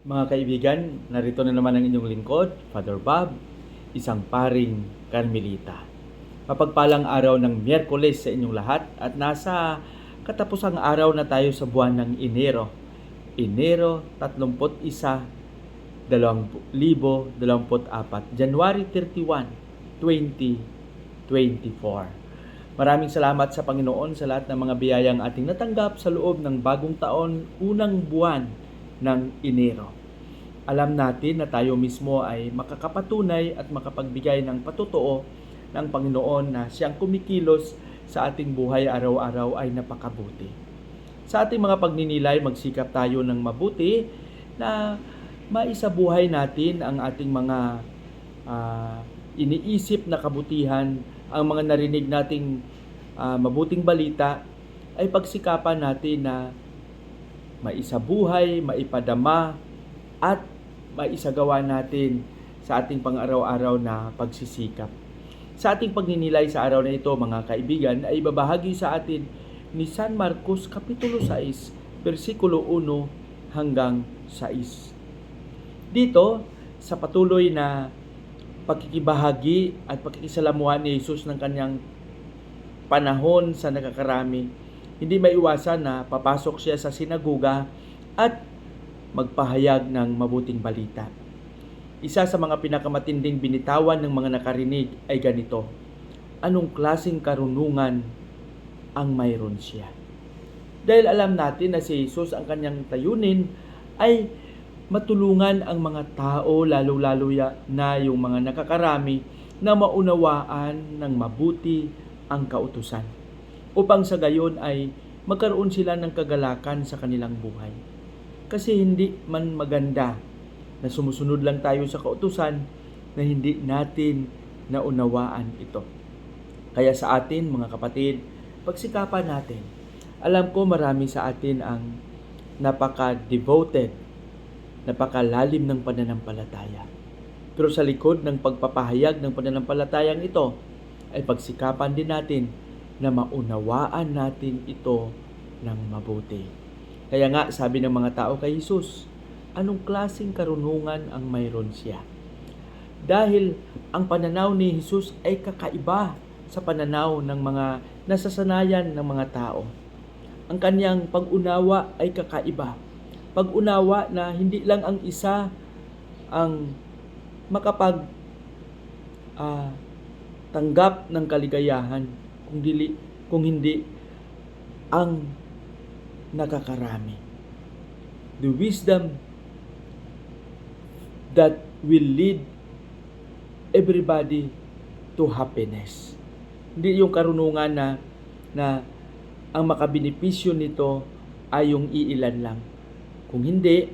Mga kaibigan, narito na naman ang inyong lingkod, Father Bob, isang paring Carmelita. Mapagpalang araw ng Miyerkules sa inyong lahat at nasa katapusang araw na tayo sa buwan ng Enero. Enero 31, 2024, January 31, 2024. Maraming salamat sa Panginoon sa lahat ng mga biyayang ating natanggap sa loob ng bagong taon, unang buwan ng Enero. Alam natin na tayo mismo ay makakapatunay at makapagbigay ng patotoo ng Panginoon na siyang kumikilos sa ating buhay araw-araw ay napakabuti. Sa ating mga pagninilay, magsikap tayo ng mabuti na maisabuhay natin ang ating mga ah, iniisip na kabutihan, ang mga narinig nating ah, mabuting balita, ay pagsikapan natin na maisabuhay, maipadama, at maisagawa natin sa ating pang-araw-araw na pagsisikap. Sa ating pagninilay sa araw na ito, mga kaibigan, ay babahagi sa atin ni San Marcos Kapitulo 6, versikulo 1 hanggang 6. Dito, sa patuloy na pagkikibahagi at pagkikisalamuhan ni Jesus ng kanyang panahon sa nakakarami, hindi maiwasan na papasok siya sa sinaguga at magpahayag ng mabuting balita. Isa sa mga pinakamatinding binitawan ng mga nakarinig ay ganito, Anong klasing karunungan ang mayroon siya? Dahil alam natin na si Jesus ang kanyang tayunin ay matulungan ang mga tao, lalo-lalo na yung mga nakakarami, na maunawaan ng mabuti ang kautusan. Upang sa gayon ay magkaroon sila ng kagalakan sa kanilang buhay. Kasi hindi man maganda na sumusunod lang tayo sa kautusan na hindi natin naunawaan ito. Kaya sa atin, mga kapatid, pagsikapan natin. Alam ko marami sa atin ang napaka-devoted, napakalalim ng pananampalataya. Pero sa likod ng pagpapahayag ng pananampalatayang ito, ay pagsikapan din natin na maunawaan natin ito ng mabuti. Kaya nga, sabi ng mga tao kay Jesus, anong klasing karunungan ang mayroon siya? Dahil ang pananaw ni Jesus ay kakaiba sa pananaw ng mga nasasanayan ng mga tao. Ang kanyang pag-unawa ay kakaiba. Pag-unawa na hindi lang ang isa ang makapag ah, tanggap ng kaligayahan kung dili kung hindi ang nakakarami. The wisdom that will lead everybody to happiness. Hindi yung karunungan na na ang makabinipisyo nito ay yung iilan lang. Kung hindi,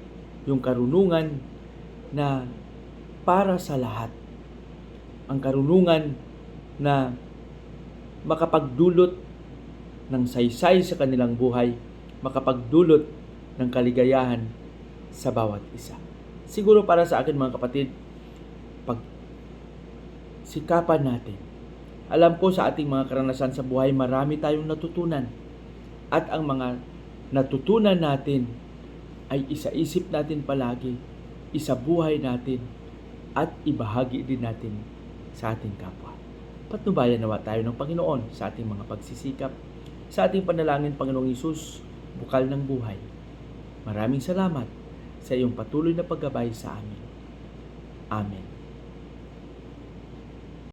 yung karunungan na para sa lahat. Ang karunungan na makapagdulot ng saysay sa kanilang buhay, makapagdulot ng kaligayahan sa bawat isa. Siguro para sa akin mga kapatid, pag sikapan natin. Alam ko sa ating mga karanasan sa buhay, marami tayong natutunan. At ang mga natutunan natin ay isaisip natin palagi, isabuhay natin, at ibahagi din natin sa ating kapwa. Patnubayan nawa tayo ng Panginoon sa ating mga pagsisikap, sa ating panalangin, Panginoong Isus, bukal ng buhay. Maraming salamat sa iyong patuloy na paggabay sa amin. Amen.